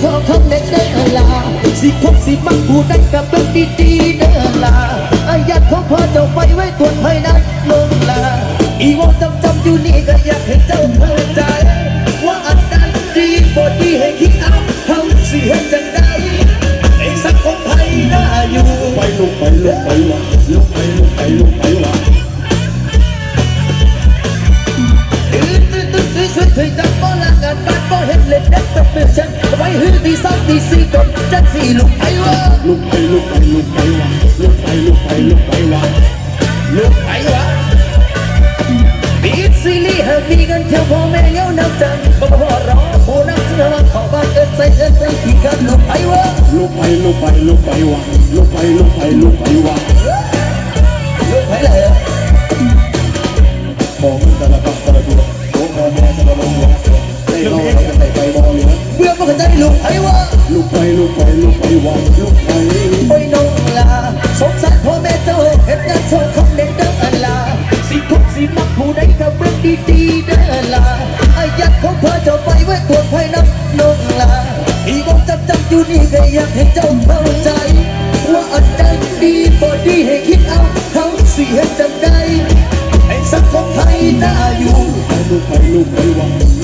เธอทำเด็กเด้อลาสิคบสิมักผู้นั้นกับเบิ่งดีๆเด้อลาอายัดของพ่อเจ้าไปไว้ตรวจภายในลงลาอีวอจำจำอยู่นี่ก็อยากให้เจ้าเข้าใจ ว่าอันนั้นดีบ่ดีให้คิดเอาทำสิให้จังได้ในสังคมไทยน่าอยู่ไปลุกไปลุกไปวะลุกไปลุกไปลุกไปวะตื่นตื่นตื่นตื่นตื่นตื่น เห็นเล่นเด็กตบมือฉันไว้หื้อตีสามตีสี่จนจังสี่ลุกไอ้วะลุกไปลุกไปลุกไปวะลุกไปลุกไปลุกไปวะลุกไอ้วะปีซีรีส์ให้มีเงินเที่ยวพ่อแม่เลี้ยวน้ำจันบ่บ่อรอผู้นำเสนอว่าขอบ้านเอิ้นใจเอิ้นใจที่กันลุกไอ้วะลุกไปลุกไปลุกไปวะลุกไปลุกไปลุกไปวะลุกไปเลยมองต่ละกับต่ละตัวโอ้พ่อแม่ต่ละลงวะได้ รอให้ใส่ไปบอลเหลือเบื่อบ่เข้าใจลุกไอ้วะลุกไปลุกไปลุกไปวะลุกไปโอ้ยน้องลาสงสารพ่อแม่เจ้าเห็นงานส่งคำเด็กเด้ออันลาสิทุกสิมักผู้ใดกับเรื่องดีๆเด้อลาอายัดของพ่อจ้าไปไว้ตัวภายน้ำน้องลาอีบอกจำจำอยู่นี่ก็อยากให้เจ้าเข้าใจ ว่าอันใดดีบ่ดีให้คิดเอาเขาสิเห็นจังใดให้สังคมไทยน่าอยู่ลุกไปลุกไปลุกไปลุก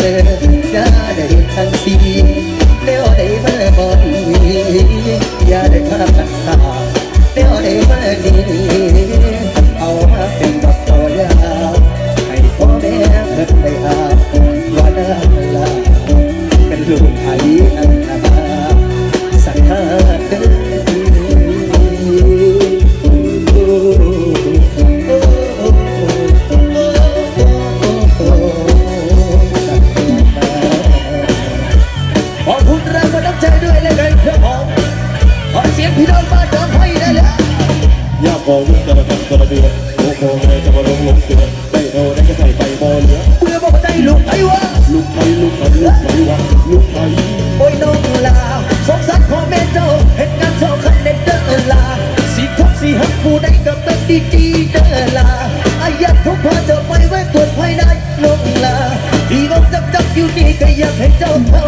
ทางทะเลอย่าได้ทางสีเลี้ยวได้เมาบ่ดีอย่าได้มาพักษาเลี้ยวได้เมื่อดี บอกลุกแต่ละกับแต่ละตัวโอ้พ่อแม่จะมาลงลงเสือได้รอได้ก็ใส่ไปบอลเหลือเพื่อบอกใจลูกไอ้วะลุกไปลุกไปลุกไปวะลุกไปโอ้ยน้องลาสงสารพ่อแม่เจ้าเห็นงานเจ้าคันเด็ดเด้อลาสีทุกสีหักผู้ใดก็เป็นดีดีเด้อลาอายัดของพ่อเจ้าไปไว้ตรวจภายในลงลาที่บอกจับจับอยู่นี่ก็อยากให้เจ้าเข้าใจว่า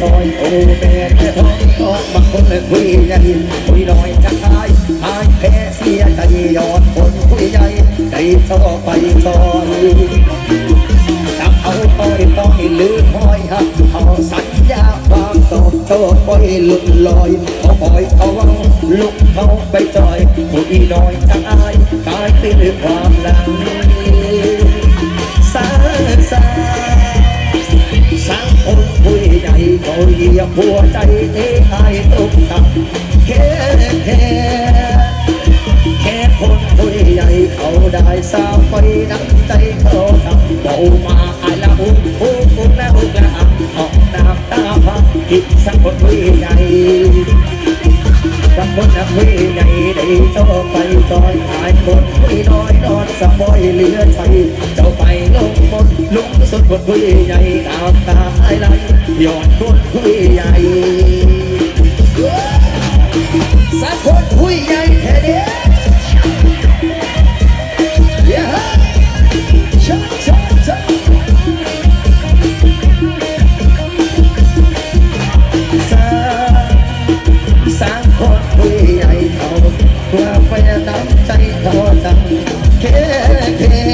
ซอยโอ้แม่แค่ท้องท้องบางคนเลยคุยใหญ่คุยน้อยจะตายตายแพ้เสียใจยอดคนคุยใหญ่ได้โชว์ไปซอยจับเอาต้อยต้อยลืมหอยหักเอาสัญญาความตอบโต้ปล่อยหลุดลอยเขาปล่อยเขาเอาลุกเขาไปจอยผู้อีน้อยจะอายกลายเป็นความ เหยียบหัวใจเอ้ไอ้ตกต่ำแค่แค่แค่คนผู้ใหญ่เขาได้สาวไฟน้ำใจ ใหญ่ได้เจ้าไปจอยหายหมดไม่น้อยนอนสบอยเหลือใจเจ้าไปลงบนลุกสุดคนผู้ใหญ่ตามตาไอ้ไหยอดคนผู้ใหญ่สักคนผู้ใหญ่แค่เดียว คนผู้ใหญ่เขาว่าไฟนำใจเขาตั้งแค่แค่